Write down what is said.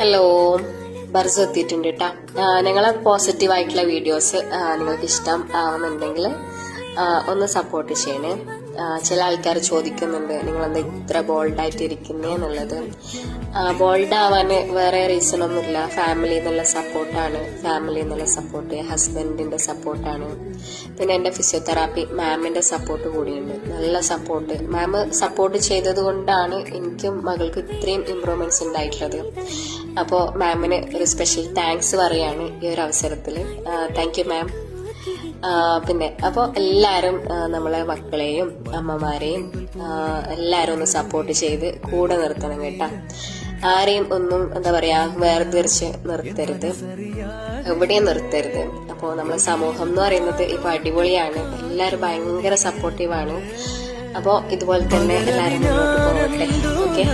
Hello ബർസ് എത്തിയിട്ടുണ്ട് കേട്ടോ ഞങ്ങളെ പോസിറ്റീവ് ആയിട്ടുള്ള വീഡിയോസ് നിങ്ങൾക്ക് ഇഷ്ടം ആവുന്നുണ്ടെങ്കിൽ ഒന്ന് സപ്പോർട്ട് ചെയ്യണേ. ചില ആൾക്കാർ ചോദിക്കുന്നുണ്ട് നിങ്ങളെന്താ ഇത്ര ബോൾഡായിട്ട് ഇരിക്കുന്നേ എന്നുള്ളത്. ബോൾഡ് വേറെ റീസൺ ഒന്നുമില്ല. ഫാമിലി എന്നുള്ള സപ്പോർട്ടാണ് ഫാമിലി എന്നുള്ള സപ്പോർട്ട് ഹസ്ബൻഡിന്റെ സപ്പോർട്ടാണ് പിന്നെ എന്റെ ഫിസിയോതെറാപ്പി മാമിന്റെ സപ്പോർട്ട് കൂടിയുണ്ട്. നല്ല സപ്പോർട്ട് മാം സപ്പോർട്ട് ചെയ്തത് കൊണ്ടാണ് എനിക്കും മകൾക്ക് ഇത്രയും ഇമ്പ്രൂവ്മെന്റ്സ് ഉണ്ടായിട്ടുള്ളത്. അപ്പോൾ മാമിന് ഒരു സ്പെഷ്യൽ താങ്ക്സ് പറയാണ് ഈ ഒരു അവസരത്തിൽ താങ്ക് യു മാം പിന്നെ അപ്പോൾ എല്ലാവരും നമ്മളെ മക്കളെയും അമ്മമാരെയും എല്ലാവരും ഒന്ന് സപ്പോർട്ട് ചെയ്ത് കൂടെ നിർത്തണം കേട്ടോ. ആരെയും ഒന്നും എന്താ പറയാ വേർതിരിച്ച് നിർത്തരുത്. എവിടെയും നിർത്തരുത്. അപ്പോൾ നമ്മളെ സമൂഹം എന്ന് പറയുന്നത് ഇപ്പൊ അടിപൊളിയാണ്. എല്ലാവരും ഭയങ്കര സപ്പോർട്ടീവാണ് അപ്പോൾ ഇതുപോലെ തന്നെ എല്ലാവരും ഓക്കെ